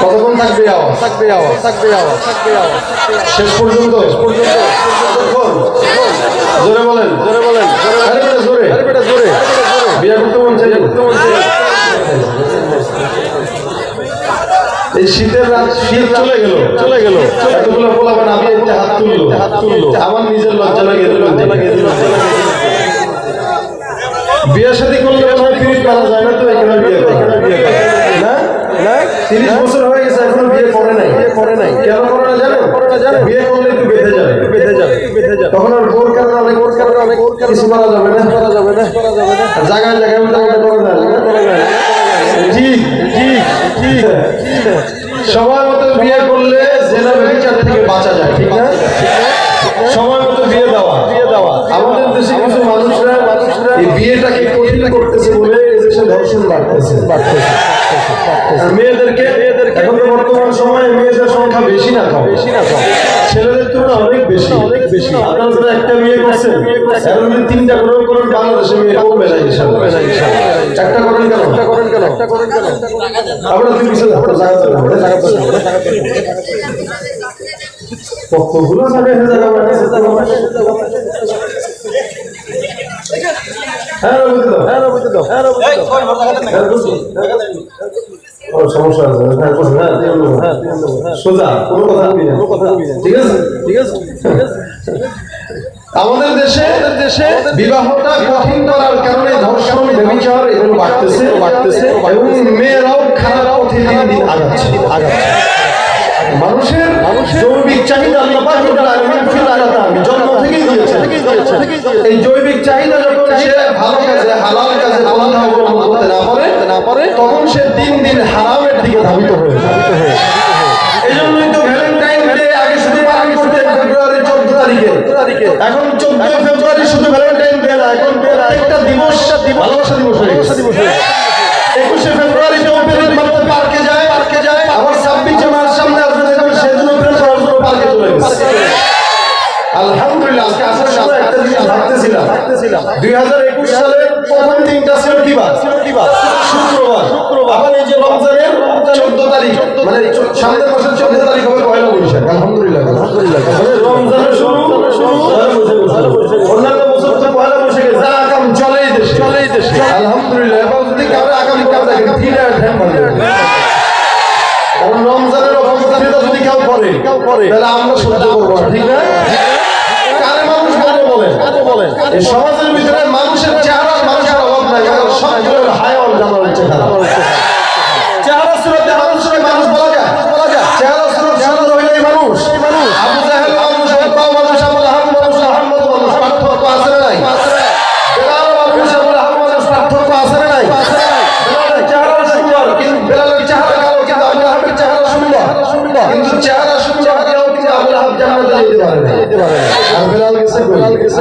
কতক্ষণ থাকবে আওয়াজ? থাকবে আওয়াজ থাকবে আওয়াজ থাকবে আওয়াজ। শেষ পর্যন্ত জোরে বলেন জোরে বলেন, জোরে জোরে করতে এই শীতের রাত, শীত চলে গেল। চলে গেল। এতগুলো পোলাপান আমি হাত তুললো। হাত তুললো। আমার নিজের লজ্জা লাগে লজ্জা লাগে বিয়ে শাদী করলে মনে তিরিশ করা যায় না তো? এখানে বিয়ে না? না? তিরিশ বছর হয়ে গেছে এখনও বিয়ে করে নাই। বিয়ে করে নাই। কেন করে না জানো করে না জানো বিয়ে করলে একটু বেঁধে যাবে। বেঁধে যাবে বেঁধে যাবে। তখন আর বোর কারণে অনেক বোর কারণে অনেক কিছু করা যাবে না। করা যাবে না। করা যাবে না। জায়গায় জায়গায় করা না। করা না। জি জি জি। সময় মতো বিয়ে করলে জেনা ব্যবচার থেকে বাঁচা যায় ঠিক না সময় মতো বিয়ে দেওয়া বিয়ে দেওয়া আমাদের দেশে কিছু মানুষরা মানুষরা এই বিয়েটাকে কঠিন করতেছে বলে এই দেশে ধর্ষণ বাড়তেছে বাড়তেছে মেয়েদেরকে মেয়েদেরকে এখন বর্তমান সময়ে মেয়েদের সংখ্যা বেশি না কম। বেশি না কম। ছেলেদের তুলনায় অনেক বেশি অনেক বেশি। আপনারা যারা একটা বিয়ে করছেন এখন যদি তিনটা করেন করেন বাংলাদেশে মেয়ে কমবে না ইনশাল্লাহ একটা করেন কেন? একটা করেন কেন? একটা করেন কেন? আপনারা দুই পিছনে আপনারা জায়গা দেবেন জায়গা জায়গা দেবেন কতগুলো জায়গায় জায়গা সমস্যা আছে? সোজা কোনো কথা ঠিক আছে? ঠিক আছে আমাদের দেশে দেশে বিবাহটা কঠিন করার কারণে ধর্ষণ ব্যবচার এগুলো বাড়তেছে বাড়তেছে এবং মেয়েরাও খারাপ পথে দিন দিন আগাচ্ছে আগাচ্ছে। মানুষের জৈবিক চাহিদা জন্ম থেকেই এই জৈবিক চাহিদা যখন সে ভালো কাজে হালাল কাজে অবলম্বন করতে না পারে না পারে তখন সে দিন দিন হারামের দিকে ধাবিত হয়ে এই জন্যই তো ভ্যালেন্টাইন ডে আগে শুধু পালন করতেন ফেব্রুয়ারি চোদ্দ তারিখে। এখন চোদ্দই ফেব্রুয়ারি শুধু ভ্যালেন্টাইন ডে না এখন প্রত্যেকটা দিবসটা ভালোবাসা দিবস একুশে ফেব্রুয়ারি পার্কে আলহামদুলিল্লাহ আজকে আসার সময় একটা জিনিস ভাবতেছিলাম ভাবতেছিলাম। দুই হাজার একুশ সালের প্রথম দিনটা ছিল কি বার? ছিল কি বার শুক্রবার। শুক্রবার। আবার এই যে রমজানের চোদ্দ তারিখ মানে সামনের মাসের চোদ্দ তারিখ হবে পয়লা বৈশাখ। আলহামদুলিল্লাহ। আলহামদুলিল্লাহ। মানে রমজানের শুরু। অন্যান্য বছর তো পয়লা বৈশাখে যা আকাম চলেই দেশে চলেই দেশে আলহামদুলিল্লাহ এবার যদি কারও আগামী কাম দেখেন ধীরে ধ্যান কারণ রমজানের অবস্থাটা যদি কেউ করে। তাহলে আমরা সহ্য করব না, ঠিক না কারে মানুষ কারে বলেন কারে বলেন এই সমাজের ভিতরে মানুষের চেহারা মানুষের অভাব নাই। সবগুলোর হায়াল জানার চেহারা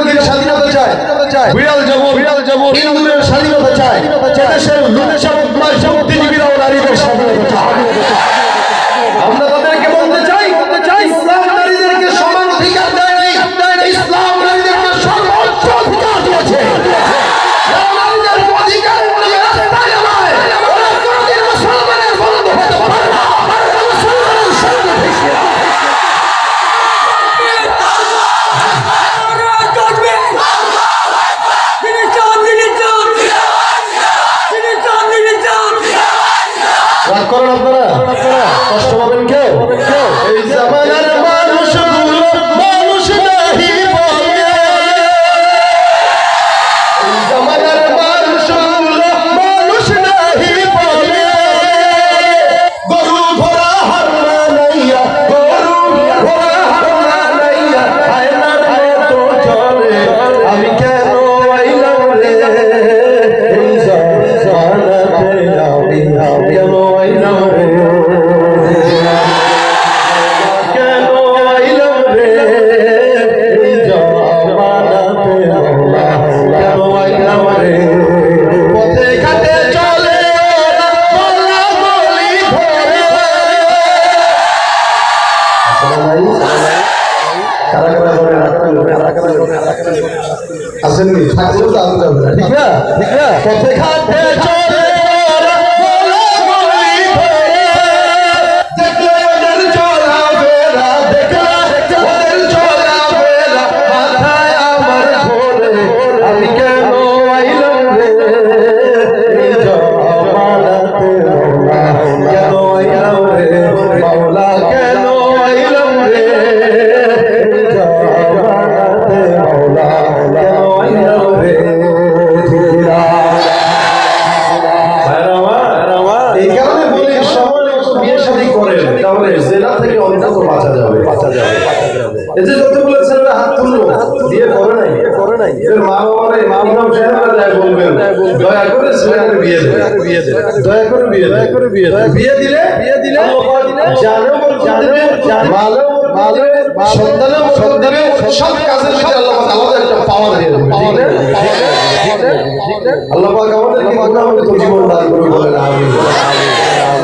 মুরগির স্বাধীনতা চায়। বিড়াল যেমন বিড়াল যেমন ইন্দুরের স্বাধীনতা চায়। দেশের লুটেশন বুদ্ধিজীবীরাও নারীদের স্বাধীনতা চায়। আমরা তাদেরকে তো না। ঠিক না ঠিক না বিয়ে করে নাই। করে নাই। মা বাবার এই মা বাবা সাহেবরা বলবেন দয়া করে ছেলেকে বিয়ে দেন বিয়ে দেন দয়া করে বিয়ে দয়া করে বিয়ে বিয়ে দিলে বিয়ে দিলে সব কাজের ভিতরে আল্লাহ পাক আলাদা একটা পাওয়ার দিয়ে দেবে। ঠিক না আল্লাহ পাক আমাদেরকে জীবন দান করে বলেন আমিন।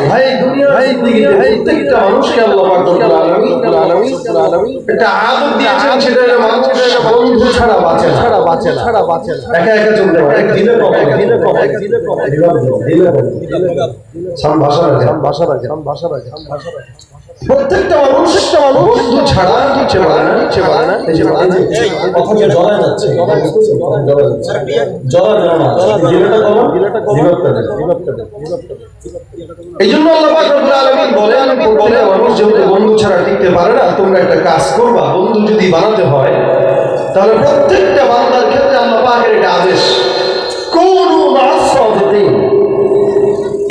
ভাই দুনিয়ার জিন্দেগিতে প্রত্যেকটা মানুষকে আল্লাহ পাক রব্বুল আলামিন রব্বুল আলামিন রব্বুল আলামিন। একটা আদব দিয়েছেন সেটা হলো একটা বন্ধু ছাড়া বাঁচে না। ছাড়া বাঁচে না। ছাড়া বাঁচে না। একা একা চলতে পারে। এক দিনে কম এক দিনে কম এক দিনে কম দিলে কম সাম ভাষা রাখে। সাম ভাষা রাখে সাম ভাষা রাখে সাম ভাষা রাখে। প্রত্যেকটা মানুষ একটা মানুষ বন্ধু ছাড়া কিছু পারে না কিছু পারে না কিছু পারে না অথচ জড়া যাচ্ছে। জড়া যাচ্ছে জড়া জড়া দিলেটা কম? দিলেটা কম? এই জন্য আল্লাহ বলেন বলে মানুষ যেহেতু বন্ধু ছাড়া টিকতে পারে না, তোমরা একটা কাজ করবা, বন্ধু যদি বানাতে হয়, তাহলে প্রত্যেকটা বান্দার ক্ষেত্রে আল্লাহ পাকের আদেশ। কোন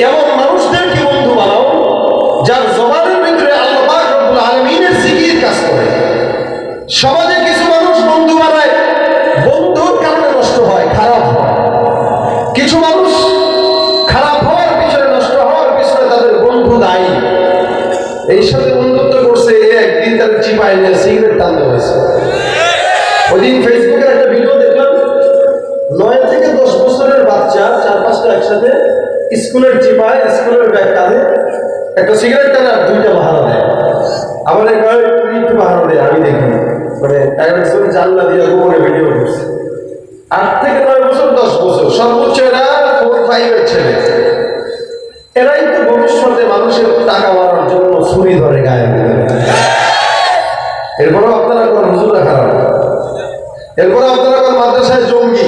এমন মানুষদেরকে বন্ধু বানাও, যার জবানের ভিতরে আল্লাহ পাক রব্বুল আলামিনের কাজ করে। সমাজে কিছু মানুষ বন্ধু বানায় নিয়ে সিগারেট টানতে হয়েছে। ওদিন ফেসবুকের একটা ভিডিও দেখলাম, নয় থেকে দশ বছরের বাচ্চা চার পাঁচটা একসাথে স্কুলের চিপায় স্কুলের ব্যাগ কাঁধে একটা সিগারেট টানে আর দুইটা বাহারা দেয়। আমার এক ভাই তুই একটু বাহারা দেয়, আমি দেখি। মানে একজন জানলা দিয়ে গোপনে ভিডিও করছে। আট থেকে নয় বছর, দশ বছর, সর্বোচ্চ এরা ফোর ফাইভের ছেলে। এরাই তো ভবিষ্যতে মানুষের টাকা মারার জন্য ছুরি ধরে গায়ে। এরপরে আপনারা কোন হুজুরা খারাপ এরপরে আপনারা কোন মাদ্রাসায় জঙ্গি।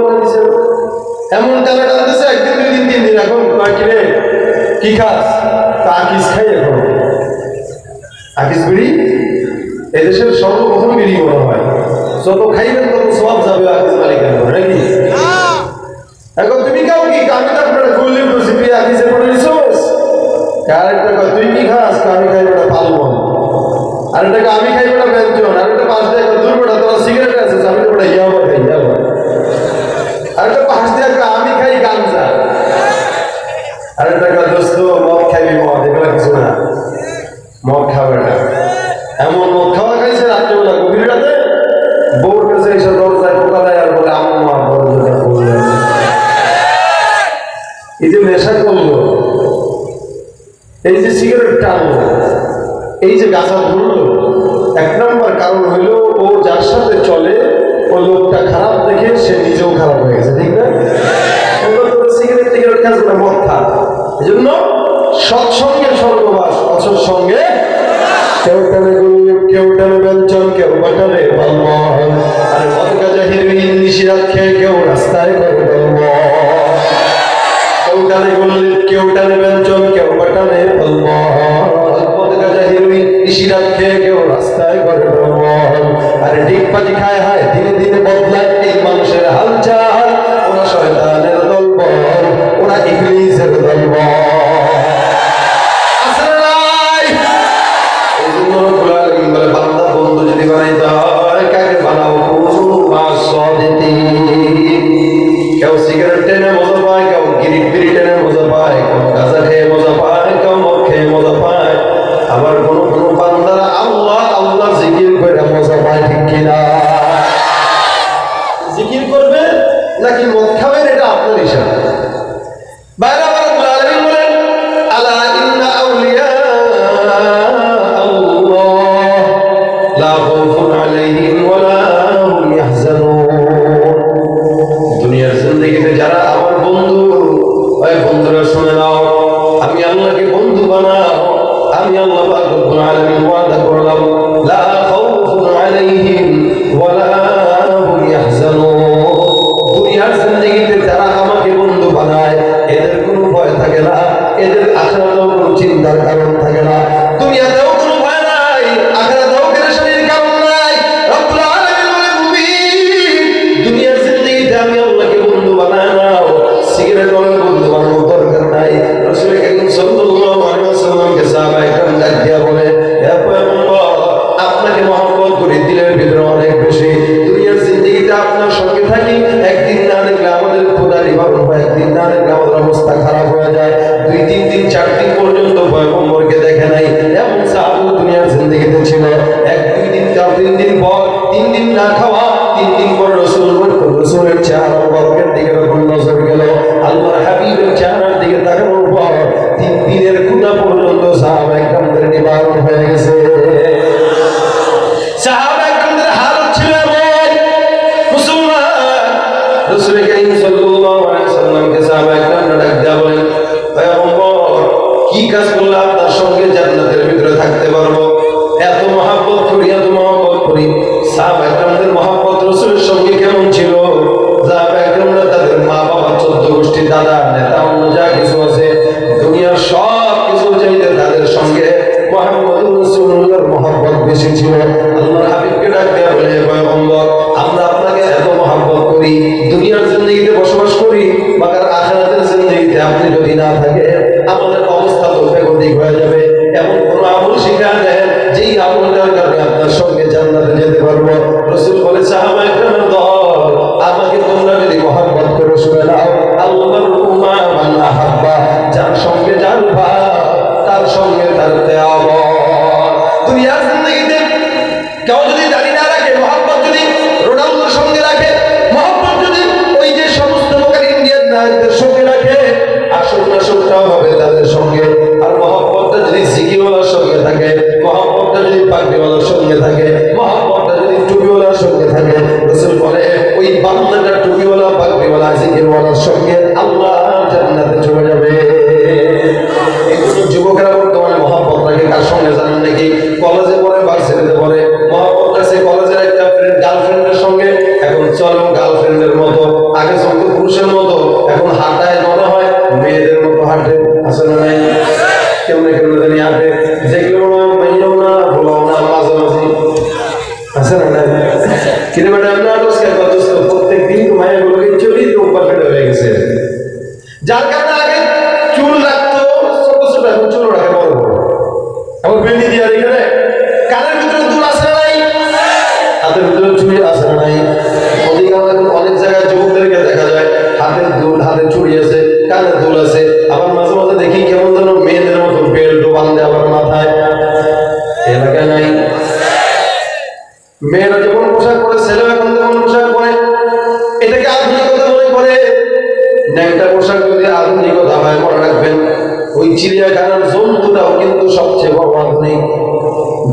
এমন টানে টানতেছে একদিন দুই দিন তিন দিন এখন কয় কি খাস? তা আকিস খাই এখন। আকিস বিড়ি? এদেশের সর্বপ্রথম বিড়ি মনে হয়। যত খাইবেন তত সব যাবে আকিস নাকি? এখন তুমি কাও কি? আমি তো আপনার কইলে বসে তুই আকিসে পড়ে নিছোস আরেকটা কয় তুই কি খাস? আমি খাই পালমন আরেকটা কয়, আমি খাই বেটা ব্যঞ্জন। আরেকটা পাঁচ দিয়ে দূর বেটা তোরা সিগারেট আছে আমি তো বেটা ইয়াবা খাই আরেকটা পাঁচ দিয়ে কয়, আমি খাই গাঞ্জা আরেকটা কেউ টানে ব্যঞ্জন কেউ বাটারে বালমহল আর বদকা জাহিরবিহীন নিশিরাত খেয়ে কেউ রাস্তায় করে বালমহল কেউ টানে গল্লিত কেউ টানে ব্যঞ্জন কেউ বাটারে বালমহল বদকা জাহিরবিহীন খায় দুনিয়ার যারা আমার বন্ধু, ওই বন্ধুরা শুনে নাও, আমি আল্লাহকে বন্ধু বানাও আমি আল্লাহ পাক রব্বুল আলামিন ওয়াদা করলাম লা খাউফুন আলাইহিম ওয়া হুম ইয়াহজানুন। দুনিয়ার জিন্দগিতে যারা আমাকে বন্ধু বানায়, এদের কোনো ভয় থাকে না, এদের আখরাতেও কোনো চিন্তার কারণ এসেছিলেন আল্লাহর হাবিবকে ডাক বলে পয়গম্বর, আমরা আপনাকে এত মহাব্বত করি, দুনিয়ার জিন্দগিতে বসবাস করি মাকার আখেরাতের জিন্দগিতে আপনি যদি না থাকে আমাদের অবস্থা তো বেগতিক হয়ে যাবে। এমন কোনো আমল শিখা দেন যেই আমলটার কারণে আপনার সঙ্গে জান্নাতে যেতে পারব। রসুল বলে, সাহাবা একরামের আমাকে তোমরা যদি মহাব্বত করে, শুনে নাও। আল্লাহর উম্মা মান যার সঙ্গে পুরুষের মতো এখন হাঁটায় মনে হয় মেয়েদের মতো হাঁটে আসলে নাই?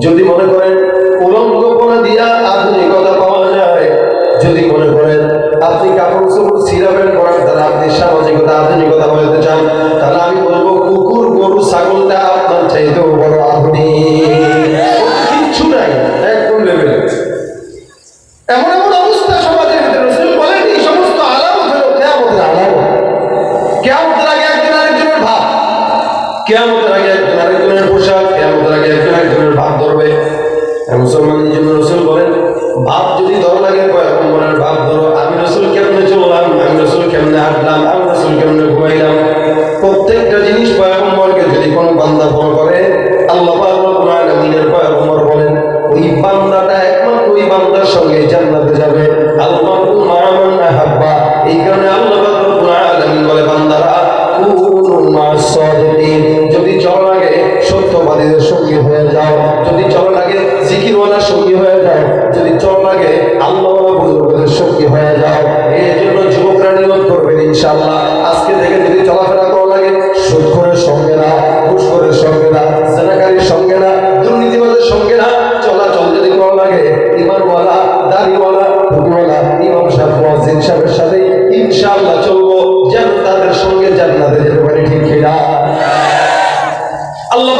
যদি মনে করেন রহমতুল্লাহ ইমাম সাহেব মহাজিন সাহেবের সাথে ইনশাআল্লাহ চলবো যেন তাদের সঙ্গে জান্নাতে যেতে পারি আল্লাহ